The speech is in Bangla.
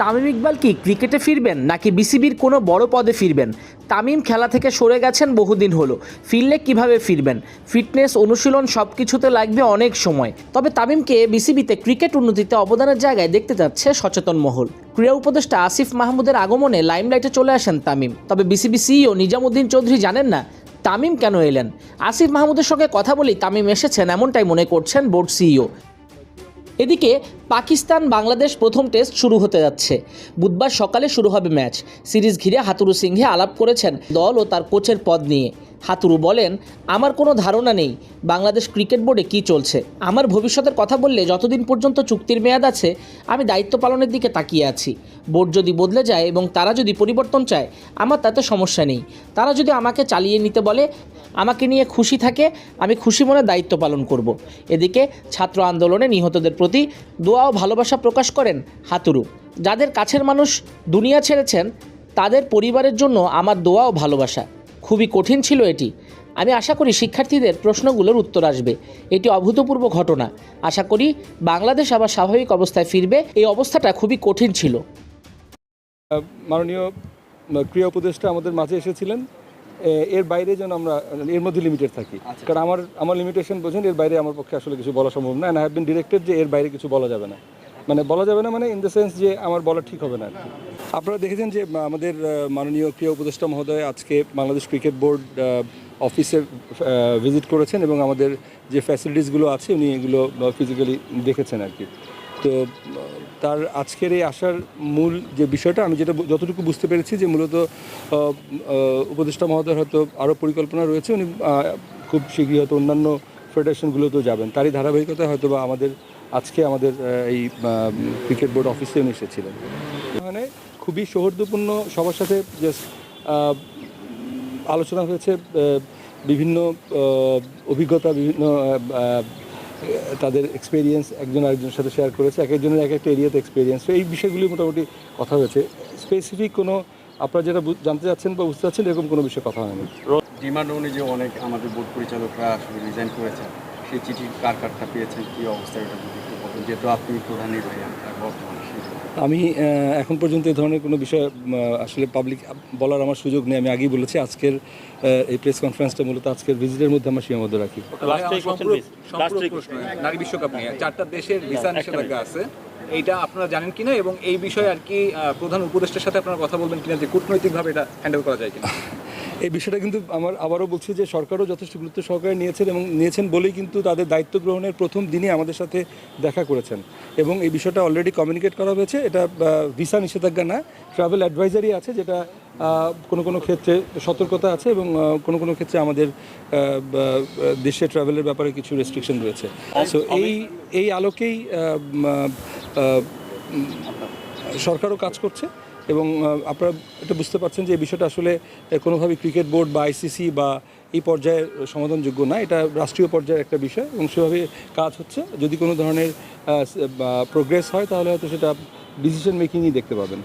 তামিম ইকবাল কি ক্রিকেটে ফিরবেন নাকি বিসিবির কোনো বড় পদে ফিরবেন? তামিম খেলা থেকে সরে গেছেন বহুদিন হলো। ফিরলে কীভাবে ফিরবেন? ফিটনেস, অনুশীলন সব কিছুতে লাগবে অনেক সময়। তবে তামিমকে বিসিবিতে ক্রিকেট উন্নতিতে অবদানের জায়গায় দেখতে যাচ্ছে সচেতন মহল। ক্রীড়া উপদেষ্টা আসিফ মাহমুদের আগমনে লাইমলাইটে চলে আসেন তামিম। তবে বিসিবি সিইও নিজামুদ্দিন চৌধুরী জানেন না তামিম কেন এলেন? আসিফ মাহমুদের সঙ্গে কথা বলেই তামিম এসেছেন এমনটাই মনে করছেন বোর্ড সিইও। এদিকে পাকিস্তান বাংলাদেশ প্রথম টেস্ট শুরু হতে যাচ্ছে। বুধবার সকালে শুরু হবে ম্যাচ। সিরিজ ঘিরে হাতুরু সিংহে আলাপ করেছেন দল ও তার কোচের পদ নিয়ে। হাতুরু বলেন, আমার কোনো ধারণা নেই বাংলাদেশ ক্রিকেট বোর্ডে কী চলছে। আমার ভবিষ্যতের কথা বললে যতদিন পর্যন্ত চুক্তির মেয়াদ আছে, আমি দায়িত্ব পালনের দিকে তাকিয়ে আছি। বোর্ড যদি বদলে যায় এবং তারা যদি পরিবর্তন চায়, আমার তাতে সমস্যা নেই। তারা যদি আমাকে চালিয়ে নিতে বলে, আমাকে নিয়ে খুশি থাকে, আমি খুশি মনে দায়িত্ব পালন করব। এদিকে ছাত্র আন্দোলনে নিহতদের প্রতি দোয়া ও ভালোবাসা প্রকাশ করেন হাতুরু। যাদের কাছের মানুষ দুনিয়া ছেড়েছেন, তাদের পরিবারের জন্য আমার দোয়া ও ভালোবাসা। খুবই কঠিন ছিল এটি। আমি আশা করি শিক্ষার্থীদের প্রশ্নগুলোর উত্তর আসবে। এটি অভূতপূর্ব ঘটনা। আশা করি বাংলাদেশ আবার স্বাভাবিক অবস্থায় ফিরবে। এই অবস্থাটা খুবই কঠিন ছিল। মাননীয় ক্রিয়া উপদেষ্টা আমাদের মাঝে এসেছিলেন। এর বাইরে যেন আমরা এর মধ্যে লিমিটেড থাকি। কারণ আমার আমার লিমিটেশন বোঝেন এর বাইরে আমার পক্ষে আসলে কিছু বলা সম্ভব না and I have been directed যে এর বাইরে কিছু বলা যাবে না। মানে বলা যাবে না মানে ইন দ্য সেন্স যে আমার বলা ঠিক হবে না আর কি। আপনারা দেখেছেন যে আমাদের মাননীয় ক্রিয়া উপদেষ্টা মহোদয় আজকে বাংলাদেশ ক্রিকেট বোর্ড অফিসে ভিজিট করেছেন এবং আমাদের যে ফ্যাসিলিটিসগুলো আছে উনি এগুলো ফিজিক্যালি দেখেছেন আর কি। তো তার আজকের এই আসার মূল যে বিষয়টা, আমি যেটা যতটুকু বুঝতে পেরেছি যে মূলত উপদেষ্টা মহোদয়ের হয়তো আরও পরিকল্পনা রয়েছে, উনি খুব শীঘ্রই হয়তো অন্যান্য ফেডারেশনগুলোতেও যাবেন। তারই ধারাবাহিকতা হয়তো বা আমাদের, আজকে আমাদের এই ক্রিকেট বোর্ড অফিসে উনি এসেছিলেন। এখানে খুবই সৌহার্দ্যপূর্ণ সবার সাথে জাস্ট আলোচনা হয়েছে বিভিন্ন অভিজ্ঞতা, বিভিন্ন তাদের এক্সপিরিয়েন্স একজন আরেকজনের সাথে শেয়ার করেছে, এক একজনের এক একটা এরিয়াতে এক্সপিরিয়েন্স তো এই বিষয়গুলি মোটামুটি কথা হয়েছে। স্পেসিফিক কোনো আপনারা যেটা জানতে চাচ্ছেন বা বুঝতে চাচ্ছেন, এরকম কোনো বিষয়ে কথা হয়নি। ডিমান্ড অনুযায়ী অনেক আমাদের বোর্ড পরিচালকরা আসলে রিজাইন করেছেন, সেই চিঠি কার কারটা পেয়েছেন, কী অবস্থায় এটা যেহেতু আপনি প্রধান নির্বাহী বর্তমানে সেই। আমি আহ, এখন পর্যন্ত এই ধরনের কোনো বিষয় আসলে পাবলিক বলার আমার সুযোগ নেই। আমি আগেই বলেছি আজকের আহ, এই প্রেস কনফারেন্সটা মূলত আজকের ভিজিটের মধ্যে আমরা সীমাবদ্ধ রাখি। নারী বিশ্বকাপ নিয়ে চারটা দেশের ভিসা নিষেধাজ্ঞা আছে। এইটা আপনারা জানেন কিনা এবং এই বিষয়ে আর কি আহ, প্রধান উপদেষ্টার সাথে আপনারা কথা বলবেন কিনা যে কূটনৈতিকভাবে এটা হ্যান্ডেল করা যায় কিনা? এই বিষয়টা কিন্তু আমার আবারও বলছি যে সরকারও যথেষ্ট গুরুত্ব সহকারে নিয়েছেন এবং নিয়েছেন বলেই কিন্তু তাদের দায়িত্ব গ্রহণের প্রথম দিনই আমাদের সাথে দেখা করেছেন। এবং এই বিষয়টা অলরেডি কমিউনিকেট করা হয়েছে। এটা ভিসা নিষেধাজ্ঞা না ট্রাভেল অ্যাডভাইজারি আছে যেটা কোনো কোনো ক্ষেত্রে সতর্কতা আছে এবং কোনো কোনো ক্ষেত্রে আমাদের দেশে ট্রাভেলের ব্যাপারে কিছু রেস্ট্রিকশন রয়েছে। সো এই এই আলোকেই সরকারও কাজ করছে। এবং আপনারা এটা বুঝতে পারছেন যে এই বিষয়টা আসলে কোনোভাবে ক্রিকেট বোর্ড বা আইসিসি বা এই পর্যায়ে সমাধানযোগ্য না। এটা রাষ্ট্রীয় পর্যায়ের একটা বিষয় এবং সেভাবে কাজ হচ্ছে। যদি কোনো ধরনের প্রোগ্রেস হয় তাহলে হয়তো সেটা ডিসিশন মেকিংই দেখতে পাবেন।